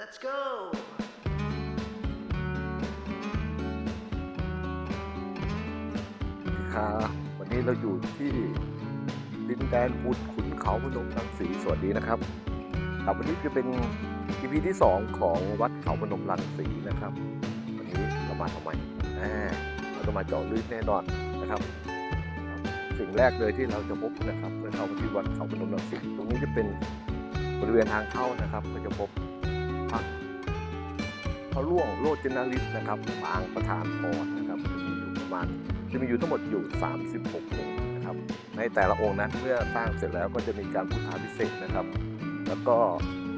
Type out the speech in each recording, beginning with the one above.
Let's go! ครับวันนี้เราอยู่ที่ดินแดนบุญขุนเขาพนมรังสีสวัสดีนะครับครับวันนี้จะเป็น EP ที่ 2 ของวัดเขาพนมรังสีนะครับ วันนี้เรามาทำไมอ่าเราจะมาเจาะลึกแน่นอนนะครับ สิ่งแรกเลยที่เราจะพบนะครับเมื่อเข้ามาที่วัดเขาพนมรังสีตรงนี้จะเป็นบริเวณทางเข้านะครับ ก็จะพบ ระร่วงโลจนาริศนะครับปางประธานพรนะครับจะมีอยู่ประมาณจะมีอยู่ทั้งหมดอยู่ 36 องค์นะครับ ในแต่ละองค์นั้นเมื่อสร้างเสร็จแล้วก็จะมีการพุทธาพิเศษนะครับ แล้วก็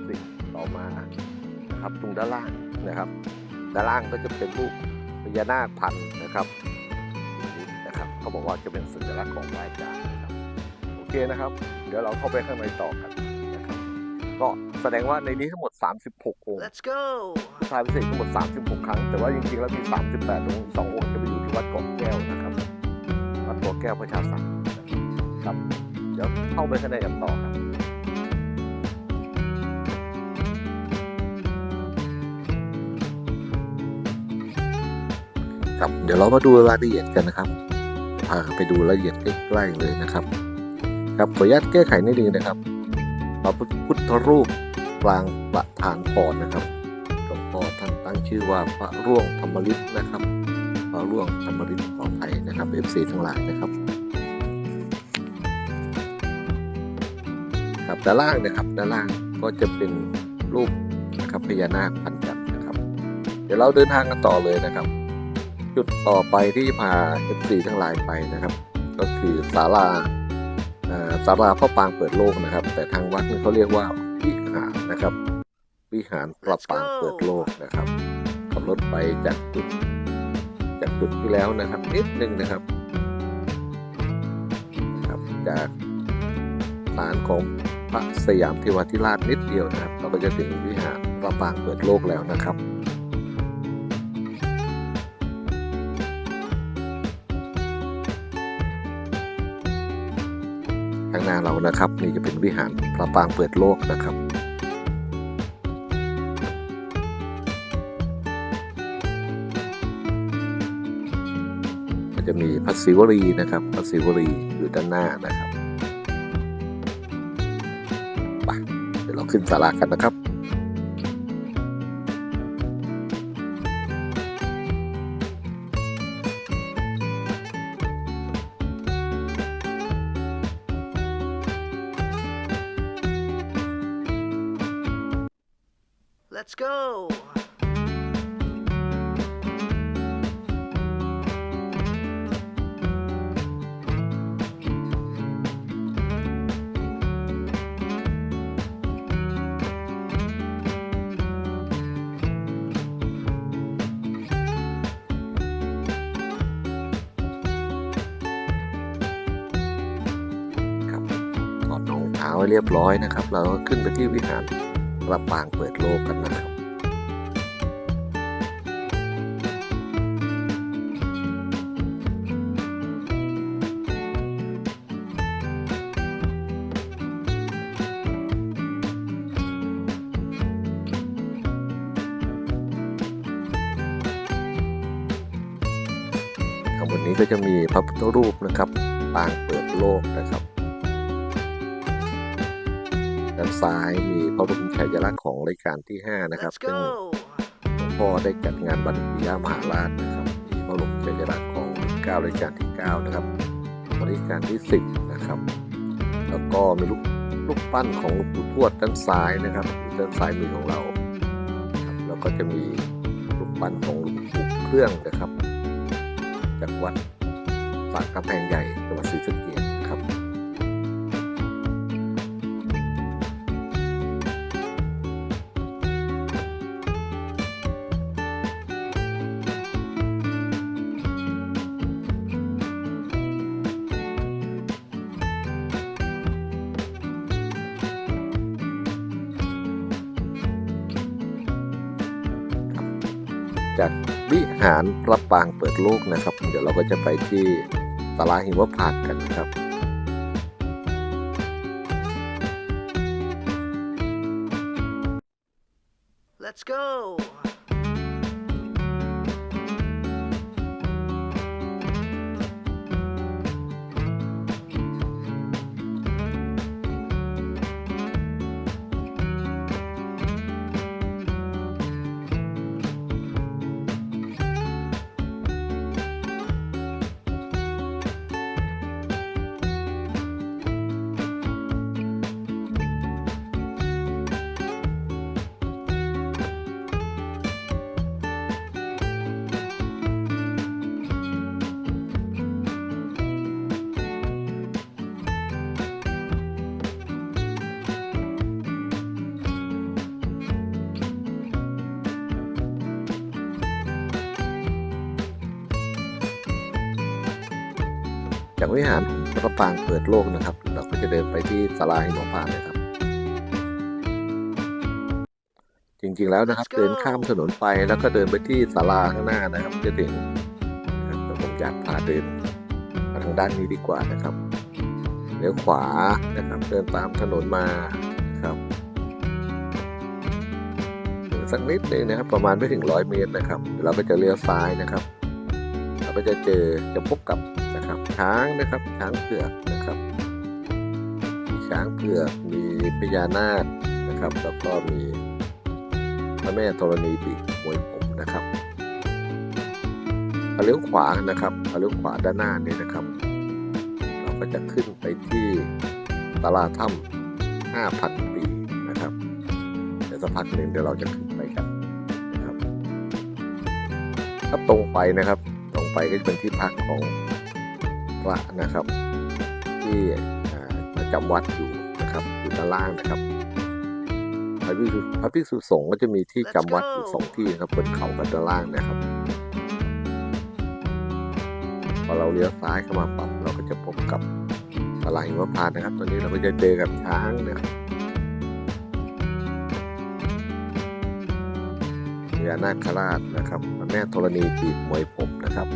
สิ่งต่อมานะครับตรงด้านล่างนะครับ ด้านล่างก็จะเป็นรูปพญานาคพันธ์นะครับนี้นะครับเขาบอกว่าจะเป็นสัญลักษณ์ของรายการนะครับโอเคนะครับ เดี๋ยวเราเข้าไปข้างในต่อกันนะครับ ก็แสดงว่าในนี้ทั้งหมด 36 องค์ Let's go! พุทธาพิเศษกทั้งหมด 36 ครั้ง แต่ว่าจริงๆ แล้วมี 38 องค์สององค์จะไปอยู่ที่วัดเกาะแก้วนะครับวัดเกาะแก้วพระชาสังครับ เดี๋ยวเข้าไปข้างในกันต่อครับครับเดี๋ยวเรามาดูรายละเอียดกันนะครับพาไปดูรายละเอียดใกล้ๆเลยนะครับ ครับขออนุญาตแก้ไขนิดนึงนะครับ พระพุทธรูปปรางประธานพรนะครับหลวงพ่อท่านตั้งชื่อว่าพระร่วงธรรมฤทธิ์นะครับพระร่วงธรรมฤทธิ์ขออภัยนะครับ FC ทั้งหลายนะครับครับด้านล่างนะครับด้านล่างก็จะเป็นรูปนะครับพญานาคพันจักรนะครับ เดี๋ยวเราเดินทางกันต่อเลยนะครับ จุดต่อไปที่จะพา FC ทั้งหลายไปนะครับ ก็คือศาลา ศาลาพ่อปางเปิดโลกนะครับ แต่ทางวัดเนี่เขาเรียกว่าวิหารนะครับ วิหารพระปางเปิดโลกนะครับขับรถไปจากจุดจากจุดที่แล้วนะครับ นิดนึงนะครับครับจากศาลของพระสยามเทวาธิราชนิดเดียวนะครับ เราก็จะถึงวิหารพระปางเปิดโลกแล้วนะครับ ข้างหน้าเรานะครับ นี่จะเป็นวิหารพระปางเปิดโลกนะครับจะมีพระศิวรีนะครับพระศิวรีอยู่ด้านหน้านะครับไปเดี๋ยวเราขึ้นศาลากันนะครับ องเรียบร้อยนะครับ เราก็ขึ้นไปที่วิหารพระปางเปิดโลกกันนะครับครับวันนี้ก็จะมีพระพุทธรูปนะครับ ปางเปิดโลกนะครับ ด้านซ้ายมีพระบรมฉายาลักษณ์ของรัชกาลที่ 5 นะครับ Let's ซึ่ง go! หลวงพ่อได้จัดงานบรรพยามหาราชนะครับมีพระบรมฉายาลักษณ์ของเก้ารัชกาลที่ 9 นะครับรัชกาลที่ 10 นะครับ แล้วก็มีรูปรูปปั้นของหลวงปู่ทวดด้านซ้ายนะครับอยู่ด้านซ้ายมือของเราครับแล้วก็จะมีรูปปั้นของหลวงปู่เครื่องนะครับ จากวัดสากกำแพงใหญ่จังหวัดศรีสะเกษ จากวิหารพระปางเปิดโลกนะครับ เดี๋ยวเราก็จะไปที่ตลาดหิมพานต์กันนะครับ Let's go. จากวิหารพระปรางเปิดโลกนะครับ เราก็จะเดินไปที่ศาลาหิมพานต์นะครับ จริงๆแล้วนะครับ Let's go เดินข้ามถนนไปแล้วก็เดินไปที่ศาลาข้างหน้านะครับจะถึงนะครับแต่ผมอยากพาเดินมาทางด้านนี้ดีกว่านะครับเลี้ยวขวานะครับเดินตามถนนมานะครับถึงสักนิดนึงนะครับ ประมาณไม่ถึงร้อยเมตรนะครับเดี๋ยวเราก็จะเลี้ยวซ้ายนะครับเรา ก็จะเจอจะพบกับนะครับช้างนะครับช้างเผือกนะครับมีช้างเผือกมีพญานาคนะครับ แล้วก็มีพระแม่ธรณีบีบมวยผมนะครับเลี้ยวขวานะครับเลี้ยวขวาด้านหน้านี่นะครับ เราก็จะขึ้นไปที่ตลาดถ้ำห้าพันปีนะครับเดี๋ยวสักพักหนึ่งเดี๋ยวเราจะขึ้นไปกันนะครับถ้าตรงไปนะครับ ไปก็จะเป็นที่พักของพระนะครับ ที่อ่าประจำวัดอยู่นะครับอยู่ด้านล่างนะครับพระภิกษุพระภิกษุสงฆ์ก็จะมีที่จำวัดอยู่สองที่นะครับบนเขากับด้านล่างนะครับ พอเราเลี้ยวซ้ายเข้ามาปั๊บเราก็จะพบกับตลาดหิมพานต์นะครับ ตอนนี้เราก็จะเจอกับช้างนะครับพญานาคราชนะครับพระแม่ธรณีบีบมวยผมนะครับ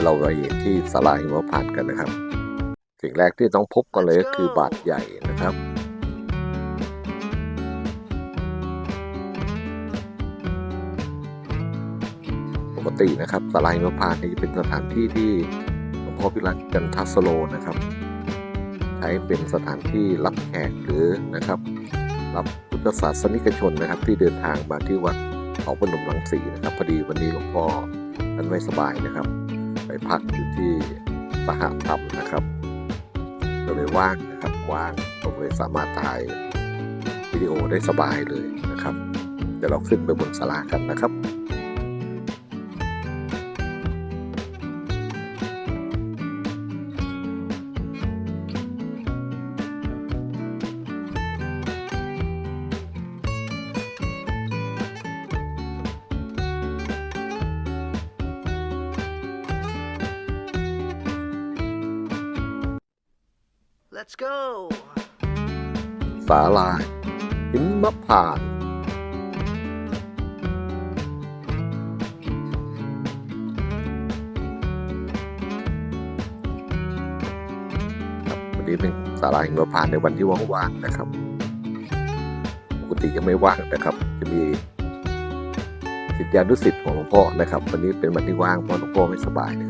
ดี๋ยวเราไปที่สลาหิมพานต์กันนะครับ สิ่งแรกที่ต้องพบกันเลยก็คือบาทใหญ่นะครับปกตินะครับสลาหิมพานต์นี่จะเป็นสถานที่ที่หลวงพ่อพิรัตจันทสโลนะครับ ใช้เป็นสถานที่รับแขกหรือนะครับ รับพุทธศาสนิกชนนะครับ ที่เดินทางมาที่วัดเขาพนมรังสีนะครับพอดีวันนี้หลวงพ่อท่านไม่สบายนะครับ ไปพักอยู่ที่สหธรรมนะครับก็เลยว่างนะครับว่างผมเลยสามารถถ่ายวิดีโอได้สบายเลยนะครับ เดี๋ยวเราขึ้นไปบนศาลากันนะครับ Let's go. ศาลาหิมพานต์ครับวันนี้เป็นศาลาหิมพานต์ในวันที่ว่างๆนะครับ ปกติจะไม่ว่างนะครับ จะมีศิษยานุศิษย์ของหลวงพ่อนะครับ วันนี้เป็นวันที่ว่างเพราะหลวงพ่อไม่สบายนะค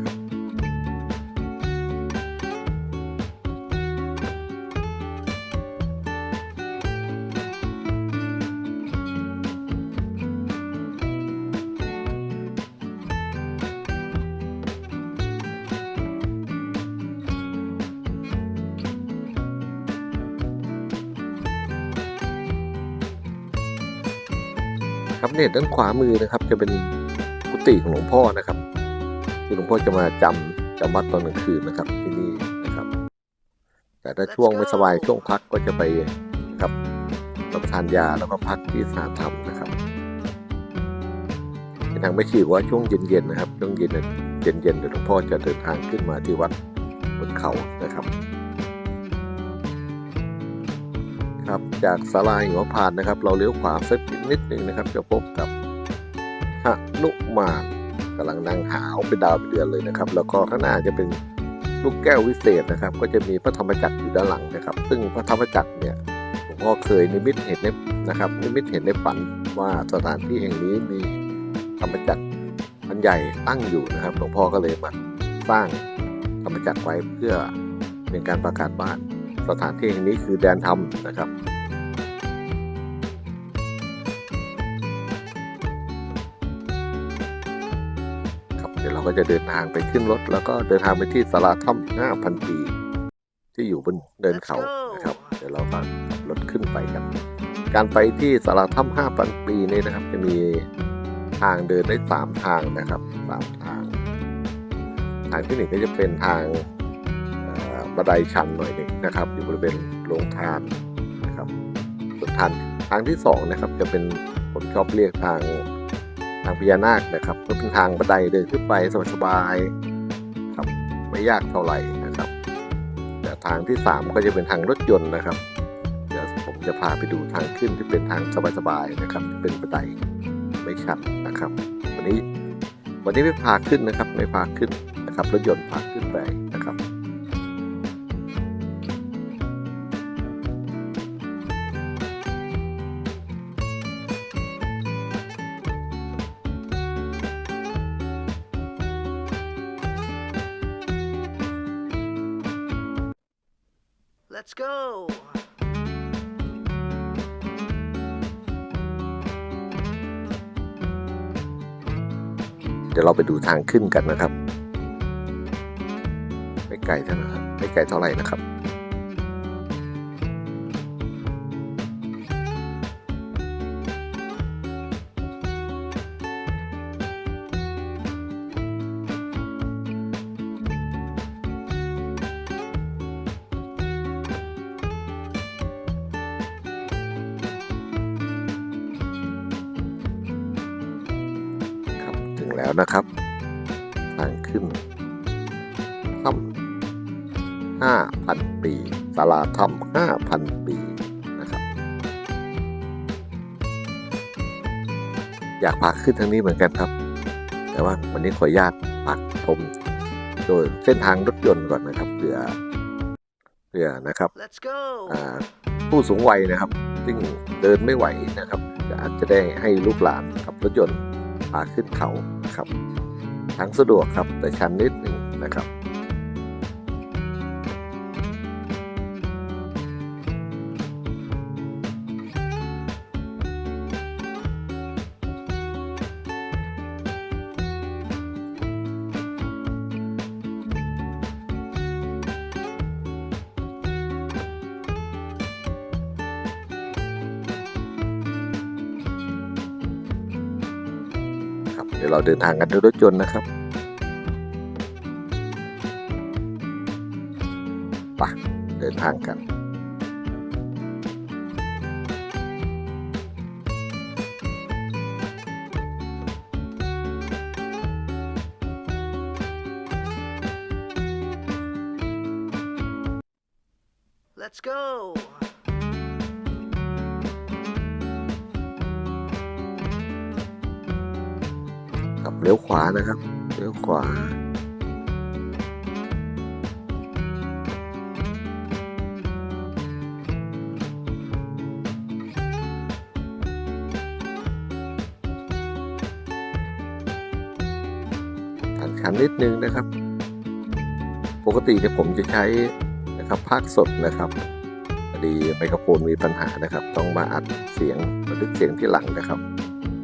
รับ ครับเนี่ยด้านขวามือนะครับ จะเป็นกุฏิของหลวงพ่อนะครับ ที่หลวงพ่อจะมาจำจำวัดตอนกลางคืนนะครับที่นี่นะครับ แต่ถ้าช่วงไม่สบายช่วงพักก็จะไปนะครับรับประทานยาแล้วก็พักที่สถานธรรมนะครับทางไม่ชีบอกว่าช่วงเย็นๆนะครับช่วงเย็นเย็นๆเดี๋ยวหลวงพ่อจะเดินทางขึ้นมาที่วัดบนเขานะครับ ครับ จากสาลายหัวพานนะครับ เราเลี้ยวขวาสักนิดหนึ่งนะครับ จะพบกับหนุมานกำลังนั่งหาวเป็นดาวเป็นเดือนเลยนะครับ แล้วก็ข้างหน้าจะเป็นลูกแก้ววิเศษนะครับ ก็จะมีพระธรรมจักรอยู่ด้านหลังนะครับ ซึ่งพระธรรมจักรเนี่ยผมก็เคยนิมิตเห็นในนะครับ นิมิตเห็นในฝันว่าสถานที่แห่งนี้มีธรรมจักรอันใหญ่ตั้งอยู่นะครับหลวงพ่อก็เลยมาสร้างธรรมจักรไว้เพื่อเป็นการประกาศบ้าน สถานที่แห่งนี้คือแดนธรรมนะครับครับเดี๋ยวเราก็จะเดินทางไปขึ้นรถ แล้วก็เดินทางไปที่สาราถ้ำ5,000ปี ที่อยู่บนเดินเขานะครับ เดี๋ยวเราก็ขับรถขึ้นไปกันการไปที่สาราถ้ำ5,000ปีนี้นะครับ จะมีทางเดินได้สามทางนะครับสามทาง ทางที่หนึ่งก็จะเป็นทาง บันไดชันหน่อยหนึ่งนะครับ อยู่บริเวณโรงทานนะครับส่วนทางทางที่สองนะครับจะเป็นผมชอบเรียกทางทางพญานาคนะครับก็เป็นทางบันไดเดินขึ้นไปสบายๆครับไม่ยากเท่าไหร่นะครับ แต่ทางที่สามก็จะเป็นทางรถยนต์นะครับเดี๋ยวผมจะพาไปดูทางขึ้นที่เป็นทางสบายๆนะครับ เป็นบันไดไม่ชันนะครับ วันนี้วันนี้ไม่พาขึ้นนะครับ ไม่พาขึ้นนะครับรถยนต์พาขึ้นไป Let's go. เดี๋ยวเราไปดูทางขึ้นกันนะครับ ไม่ไกลเท่าไหร่ครับไม่ไกลเท่าไหร่นะครับ แล้วนะครับทางขึ้นถ้ำห้าพันปีศาลาถ้ำห้าพันปีนะครับ อยากพาขึ้นทางนี้เหมือนกันครับ แต่ว่าวันนี้ขออนุญาตพักชมโดยเส้นทางรถยนต์ก่อนนะครับเผื่อเผื่อนะครับ Let's go. อ่าผู้สูงวัยนะครับ ซึ่งเดินไม่ไหวนะครับจะอาจจะได้ให้ลูกหลานขับรถยนต์พาขึ้นเขานะ ครับทางสะดวกครับแต่ชันนิดหนึ่งนะครับ ดี๋ยวเราเดินทางกันด้วยรถยนต์นะครับไปเดินทางกัน เลี้ยวขวาทางชันนิดนึงนะครับ ปกติเนี่ยผมจะใช้นะครับภาคสดนะครับพอดีไมโครโฟนมีปัญหานะครับ ต้องมาอัดเสียงบันทึกเสียงที่หลังนะครับ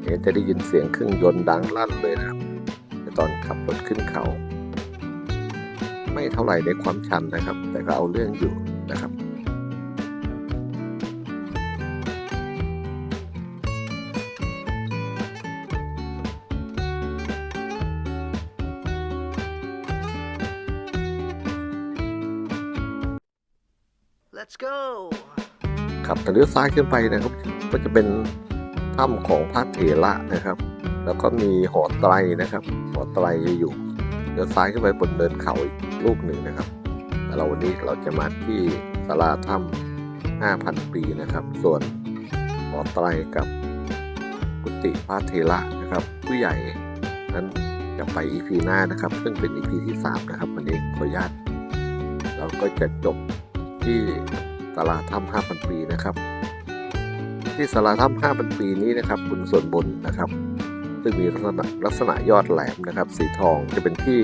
เดี๋ยวจะได้ยินเสียงเครื่องยนต์ดังลั่นเลยนะครับ ตอนขับรถขึ้นเขา ไม่เท่าไหร่ในความชันนะครับ แต่ก็เอาเรื่องอยู่นะครับ Let's go. ครับถ้าเลี้ยวซ้ายขึ้นไปนะครับ ก็จะเป็นถ้ำของพระเถระนะครับ แล้วก็มีหอไตรนะครับ หอไตรอยู่เลี้ยวซ้ายขึ้นไปบนเนินเขาอีกลูกหนึ่งนะครับแต่เราวันนี้เราจะมาที่ศาลาถ้ำ5,000ปีนะครับ ส่วนหอไตรกับกุฏิพระเถระนะครับ ผู้ใหญ่นั้นจะไปอีพีหน้านะครับ ซึ่งเป็นอีพีที่3นะครับวันนี้ขออนุญาตเราก็จะจบที่ศาลาถ้ำ5,000ปีนะครับ ที่ศาลาถ้ำ5,000ปีนี้นะครับบนส่วนบนนะครับ ซึ่งมีลักษณะลักษณะยอดแหลมนะครับ สีทองจะเป็นที่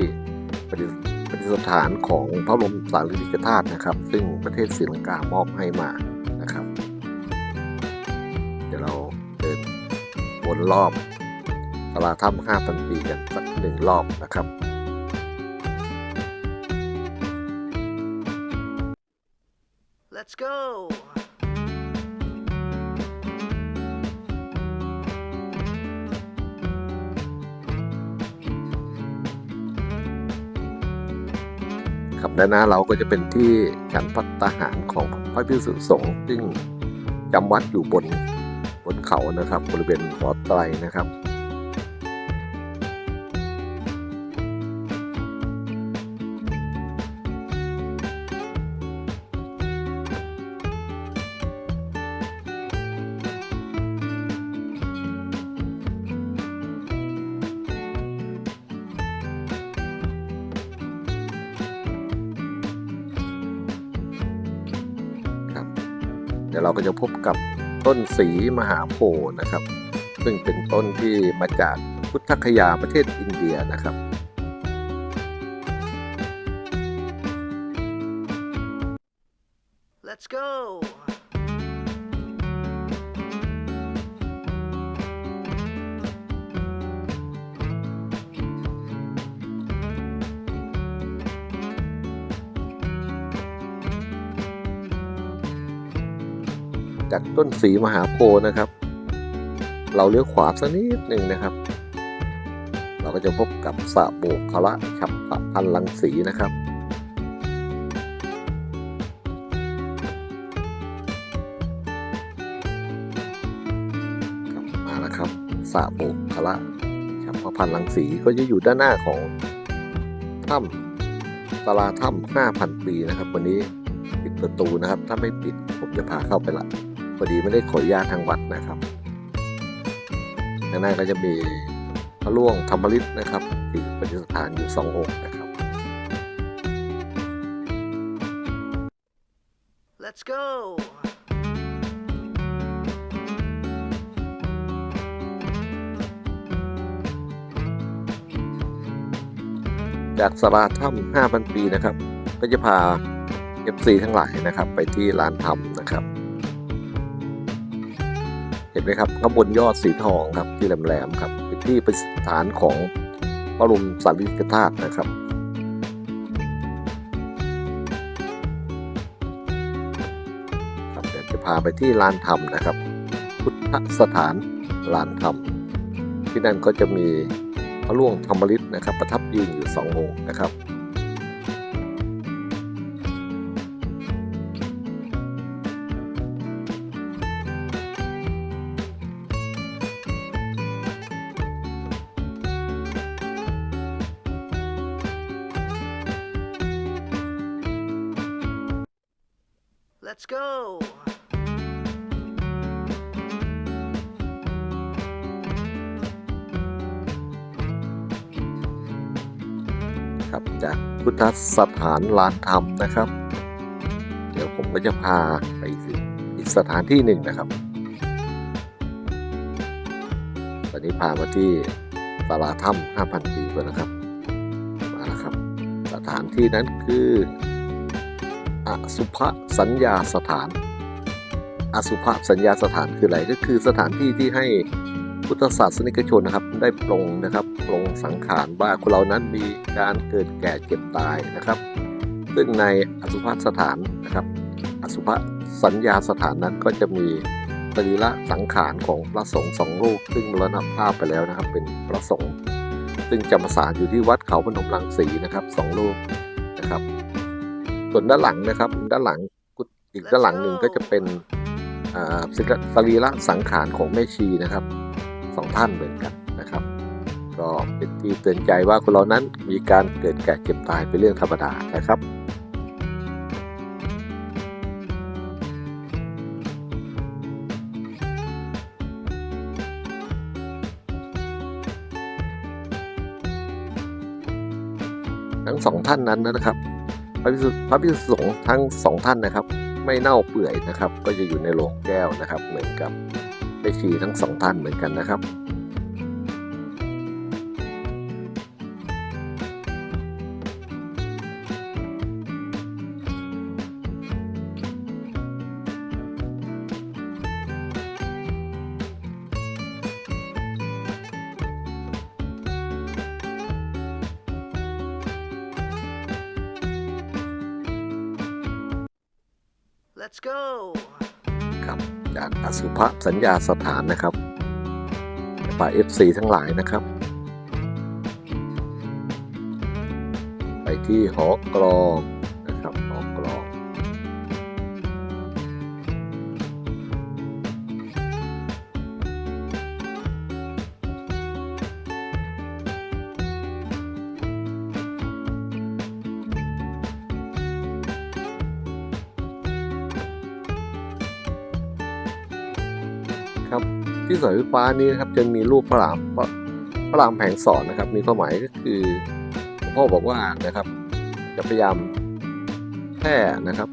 ประดิษประดิษฐานของพระบรมสารีริกธาตุนะครับ ซึ่งประเทศศรีลังกามอบให้มานะครับ เดี๋ยวเราเดินวนรอบศาลาถ้ำ5,000ปีกันสักหนึ่งรอบนะครับ Let's go. และนหน้าเราก็จะเป็นที่ฉันพัตตาหารของพระพิสุสงฆ์ซึ่งจำวัดอยู่บนบนเขานะครับ บริเวณหอไตรนะครับ ดี๋ยวเราก็จะพบกับต้นสีมหาโพธิ์นะครับ ซึ่งเป็นต้นที่มาจากพุทธคยาประเทศอินเดียนะครับ ต้นสีมหาโพธิ์นะครับ เราเลี้ยวขวาสักนิดหนึ่งนะครับ เราก็จะพบกับสระโบกคละฉับพันลังสีนะครับครับมาแล้วครับสระโบกคละฉับพันลังสีก็จะอยู่ด้านหน้าของถ้ำตลาถ้ำห้าพันปีนะครับ วันนี้ปิดประตูนะครับ ถ้าไม่ปิดผมจะพาเข้าไปละ อดีไม่ได้ขออนุญาตทางวัดนะครับด้านหน้าก็จะมีพระล่วงธรรมฤทธิ์นะครับที่ประดิษฐานอยู่สององค์นะครับ Let's go. จากสลาถ้ำห้าพันปีนะครับ ก็จะพา FC ทั้งหลายนะครับ ไปที่ลานธรรมนะครับ เห็นไหมครับข้างบนยอดสีทองครับที่แหลมๆครับเป็นที่ประฐานของพระบรมสารีริกธาตุนะครับครับเดี๋ยวจะพาไปที่ลานธรรมนะครับ พุทธสถานลานธรรม ที่นั่นก็จะมีพระล่วงธรรมฤทธิ์นะครับ ประทับยืนอยู่สององค์นะครับ Let's go. ครับจากพุทธสถานลานธรรมนะครับ เดี๋ยวผมก็จะพาไปอีกสถานที่หนึ่งนะครับ ตอนนี้พามาที่ศาลาถ้ำ5,000 ปีก่อนนะครับ มาแล้วครับ สถานที่นั้นคือ อสุภสัญญาสถาน อสุภสัญญาสถานคืออะไรก็คือสถานที่ที่ให้พุทธศาสนิกชนนะครับ ได้ปรงนะครับปรงสังขารว่าคนเรานั้นมีการเกิดแก่เจ็บตายนะครับ ซึ่งในอสุภสถานนะครับ อสุภสัญญาสถานนั้นก็จะมีสรีระสังขารของพระสงฆ์สองรูปซึ่งมรณภาพไปแล้วนะครับ เป็นพระสงฆ์ซึ่งจำพรรษาอยู่ที่วัดเขาพนมรังสีนะครับสองรูปนะครับ ส่วนด้านหลังนะครับ ด้านหลังอีกด้านหลังหนึ่งก็จะเป็นศิลสรีระสังขารของแม่ชีนะครับสองท่านเหมือนกันนะครับ ก็เป็นที่เตือนใจว่าคนเรานั้นมีการเกิดแก่เจ็บตายเป็นเรื่องธรรมดานะครับทั้งสองท่านนั้นนะครับ พระพิสุพระพิสุสงฆ์ทั้งสองท่านนะครับ ไม่เน่าเปื่อยนะครับ ก็จะอยู่ในโลงแก้วนะครับ เหมือนกับได้ชีทั้งสองท่านเหมือนกันนะครับ พระสัญญาสถานนะครับป่าย FC ทั้งหลายนะครับ ไปที่หอกรอง ที่สายไฟฟ้านี้นะครับจะมีรูปพระรามพระรามแผงสอนนะครับ มีความหมายก็คือหลวงพ่อบอกว่านะครับ จะพยายามแพร่นะครับ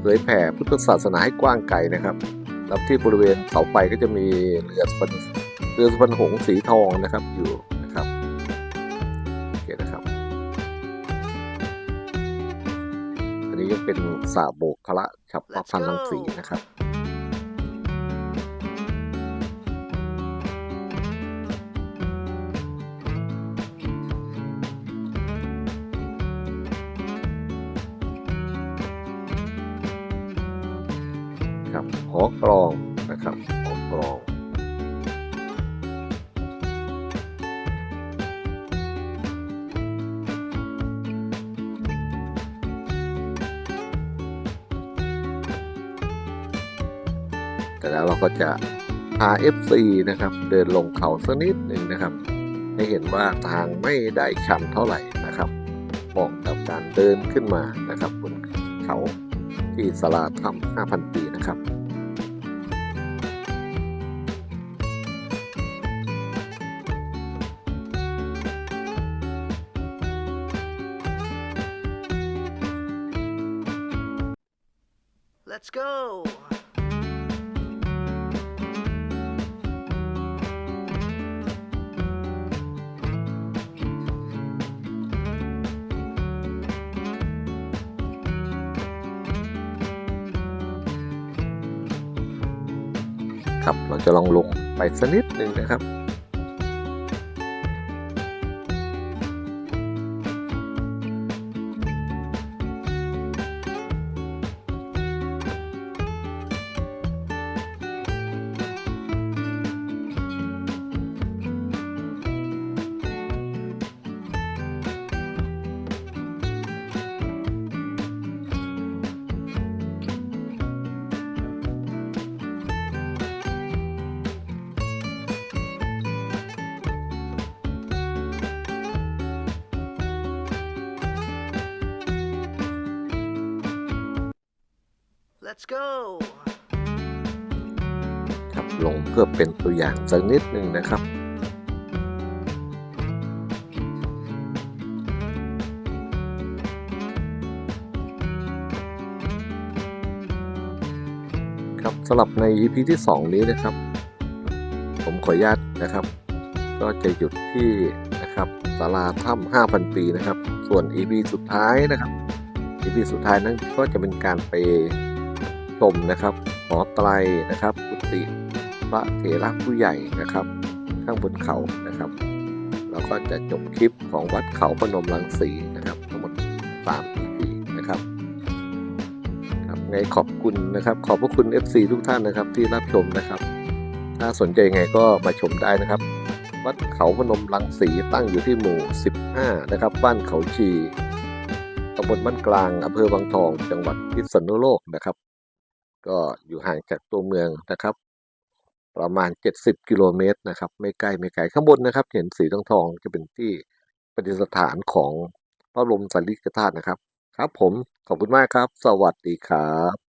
เผยแผ่พุทธศาสนาให้กว้างไกลนะครับแล้วที่บริเวณเสาไฟก็จะมีเรือสุพรรณเรือสุพรรณหงส์สีทองนะครับอยู่นะครับโอเคนะครับ อันนี้ยังเป็นสาโบกคละฉับพันลังสีนะครับ อกรองนะครับหอกรอง แต่แล้วเราก็จะพา FC นะครับ เดินลงเขาสักนิดหนึ่งนะครับ ให้เห็นว่าทางไม่ได้ชันเท่าไหร่นะครับเหมาะกับการเดินขึ้นมานะครับบนเขาที่สลาถ้ำ5,000 Let's go. ครับเราจะลองลงไปสักนิดหนึ่งนะครับ go. ครับลงเพื่อเป็นตัวอย่างสักนิดหนึ่งนะครับครับสำหรับใน EP ที่ 2 นี้นะครับ ผมขออนุญาตนะครับ ก็จะหยุดที่นะครับศาลาถ้ำ5,000 ปีนะครับ ส่วน EP สุดท้ายนะครับ EP สุดท้ายนั้นก็จะเป็นการไป ชมนะครับหอไตรนะครับกุฏิพระเถระผู้ใหญ่นะครับ ข้างบนเขานะครับแล้วก็จะจบคลิปของวัดเขาพนมรังสีนะครับ ทั้งหมด3 EP นะครับครับไงขอบคุณนะครับ ขอบพระคุณ FC ทุกท่านนะครับที่รับชมนะครับ ถ้าสนใจไงก็มาชมได้นะครับวัดเขาพนมรังสีตั้งอยู่ที่หมู่ 15 นะครับ บ้านเขาชีตำบลบ้านกลางอำเภอวังทอง จังหวัดพิษณุโลกนะครับ ก็อยู่ห่างจากตัวเมืองนะครับ ประมาณ 70 กิโลเมตรนะครับ ไม่ใกล้ไม่ไกลข้างบนนะครับ เห็นสีทองทองๆจะเป็นที่ประดิษฐานของพระบรมสารีริกธาตุนะครับ ครับผมขอบคุณมากครับ สวัสดีครับ